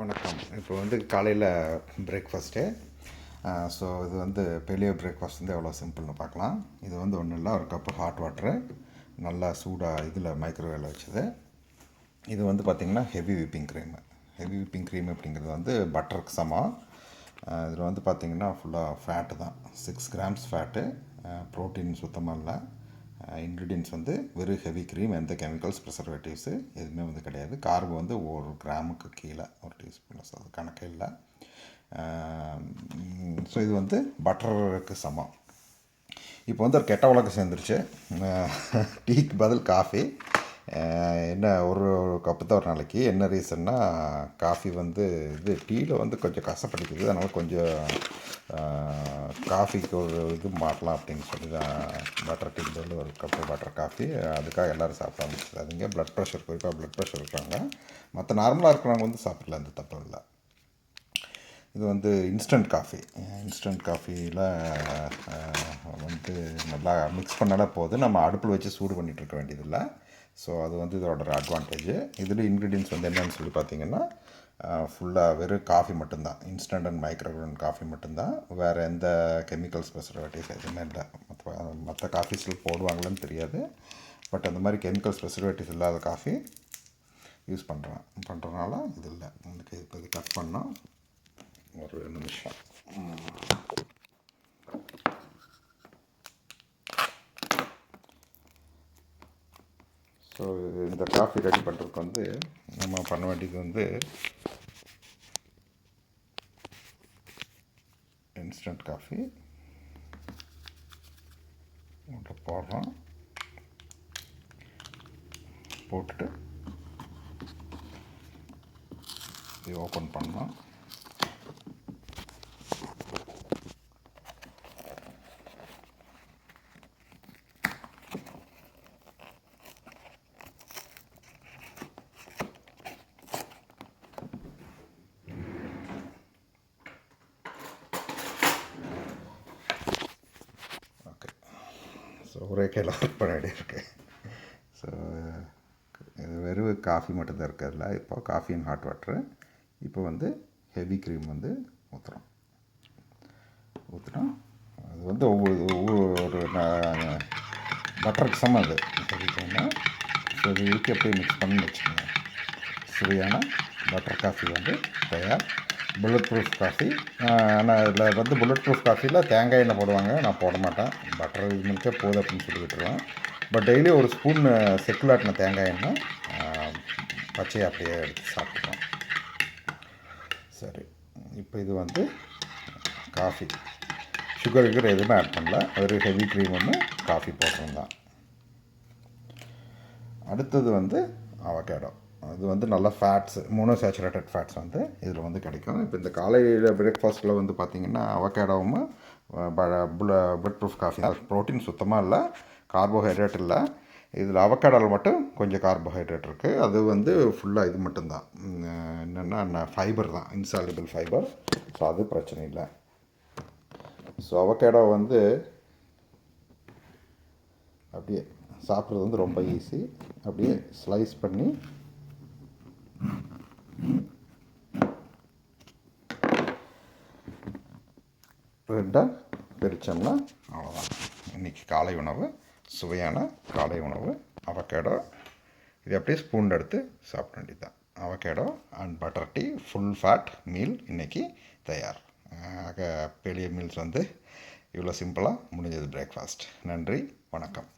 வணக்கம். இப்போ வந்து காலையில் பிரேக்ஃபாஸ்ட்டு ஸோ இது வந்து பெரிய பிரேக்ஃபாஸ்ட் வந்து எவ்வளோ சிம்பிள்னு பார்க்கலாம். இது வந்து ஒன்றும் இல்லை ஒரு கப்பு ஹாட் வாட்ரு நல்லா சூடாக இதில் மைக்ரோவேவில் வச்சது. இது வந்து பார்த்திங்கன்னா heavy whipping cream heavy whipping cream அப்படிங்கிறது வந்து பட்டருக்கு சமம். இதில் வந்து பார்த்திங்கன்னா ஃபுல்லாக ஃபேட்டு தான். சிக்ஸ் கிராம்ஸ் ஃபேட்டு ப்ரோட்டீன் சுத்தமாக இல்லை. இன்க்ரீடியன்ஸ் வந்து வெறும் ஹெவி க்ரீம் எந்த கெமிக்கல்ஸ் ப்ரிசர்வேட்டிவ்ஸு எதுவுமே வந்து கிடையாது. கார்பு வந்து ஒரு கிராமுக்கு கீழே ஒரு டீஸ்பூன் அது கணக்கே இல்லை. ஸோ இது வந்து பட்டருக்கு சமம். இப்போ வந்து ஒரு கெட்ட உலகம் சேர்ந்துருச்சு. டீக்கு பதில் காஃபி என்ன ஒரு ஒரு கப்பு தான் ஒரு நாளைக்கு. என்ன ரீசன்னா காஃபி வந்து இது டீயில் வந்து கொஞ்சம் கசப்படிக்குது. அதனால் கொஞ்சம் காஃபிக்கு ஒரு இது மாட்டலாம் அப்படின்னு சொல்லி தான் பட்டர் டீ தூள் ஒரு கப்பு பட்டர் காஃபி அதுக்காக எல்லோரும் சாப்பிட ஆரம்பிச்சிடாதீங்க. ப்ளட் ப்ரெஷர் குறிப்பாக ப்ளட் ப்ரெஷர் இருக்கிறாங்க மற்ற நார்மலாக இருக்கிறவங்க வந்து சாப்பிடல எந்த தப்பும் இல்லை. இது வந்து இன்ஸ்டன்ட் காஃபி இன்ஸ்டன்ட் காஃபியில் வந்து நல்லா மிக்ஸ் பண்ணாலே போதும். நம்ம அடுப்பில் வச்சு சூடு பண்ணிகிட்ருக்க வேண்டியதில்லை. ஸோ அது வந்து இதோட அட்வான்டேஜ் இதில் இன்க்ரீடியன்ஸ் வந்து என்னென்னு சொல்லி பார்த்தீங்கன்னா ஃபுல்லாக வெறும் காஃபி மட்டும்தான். இன்ஸ்டன்ட் அண்ட் மைக்ரோக்ரோன் காஃபி மட்டும்தான். வேறு எந்த கெமிக்கல்ஸ் ப்ரெசர்வேட்டிவ்ஸ் எதுவுமே இல்லை. மற்ற மற்ற காஃபிஸில் போடுவாங்களான்னு தெரியாது. பட் அந்த மாதிரி கெமிக்கல்ஸ் ப்ரெசர்வேட்டிவ்ஸ் இல்லாத காஃபி யூஸ் பண்ணுறேன் பண்ணுறதுனால இது இல்லை. எனக்கு இப்போ இது கட் பண்ணால் ஒரு நிமிஷம். ஸோ இந்த காஃபி ரெடி பண்ணுறதுக்கு வந்து நம்ம பண்ண வேண்டியது வந்து இன்ஸ்டன்ட் காஃபி உள்ள போடுறோம். போட்டுட்டு இது ஓப்பன் பண்ணோம் ஸோ ஒரே கையில் ஒர்க் பண்ண வேண்டியிருக்கு. ஸோ இது வெறும் காஃபி மட்டும்தான் இருக்கிறதுல இப்போ காஃபி அண்ட் ஹாட் வாட்ரு இப்போ வந்து ஹெவி க்ரீம் வந்து ஊற்றுறோம் ஊற்றுனா அது வந்து ஒவ்வொரு ஒவ்வொரு பட்டருக்கு சமம் அது. ஹெவி க்ரீம்னா ஸோ இது வீட்டு அப்படியே மிக்ஸ் பண்ணி வச்சுக்கோங்க. சுவையான பட்டர் காஃபி வந்து தயார். புல்லட் ப்ரூஃப் காஃபி ஆனால் இதில் வந்து புல்லட் ப்ரூஃப் காஃபியில் தேங்காய் எண்ணெய் போடுவாங்க. நான் போட மாட்டேன். பட்டர் இது போதும் அப்படின்னு சொல்லி விட்டுருவேன் பட் டெய்லி ஒரு ஸ்பூன் செக்குலாட்டின தேங்காய் எண்ணெய் பச்சையை அப்படியே எடுத்து சாப்பிடுவோம் சரி. இப்போ இது வந்து காஃபி சுகர் கிகர் எதுவுமே ஆட் பண்ணல. ஒரு ஹெவி க்ரீம் ஒன்று காஃபி போட்டிருந்தான் தான். அடுத்தது வந்து அவகேடோ அது வந்து நல்ல ஃபேட்ஸ் மோனோ சேச்சுரேட்டட் ஃபேட்ஸ் வந்து இதில் வந்து கிடைக்கும். இப்போ இந்த காலையில் பிரேக்ஃபாஸ்ட்டில் வந்து பார்த்திங்கன்னா அவகேடோவும் பிளட் ப்ரூஃப் காஃபி ப்ரோட்டீன் சுத்தமாக இல்லை கார்போஹைட்ரேட் இல்லை. இதில் அவகேடாவில் மட்டும் கொஞ்சம் கார்போஹைட்ரேட் இருக்குது அது வந்து ஃபுல்லாக இது மட்டும்தான். என்னென்னா ஃபைபர் தான். இன்சாலிபிள் ஃபைபர் ஸோ அது பிரச்சனை இல்லை. ஸோ அவக்கேடோ வந்து அப்படியே சாப்பிட்றது வந்து ரொம்ப ஈஸி அப்படியே ஸ்லைஸ் பண்ணி ரெண்டாக பிரித்தோம்னா அவ்வளோதான் இன்றைக்கி காலை உணவு சுவையான காலை உணவு அவகேடோ. இது அப்படியே ஸ்பூன் எடுத்து சாப்பிட வேண்டியது தான் avocado and butter tea full fat meal இன்றைக்கி தயார். ஆக பெரிய மீல்ஸ் வந்து இவ்வளோ சிம்பிளாக முடிஞ்சது பிரேக்ஃபாஸ்ட் நன்றி வணக்கம்.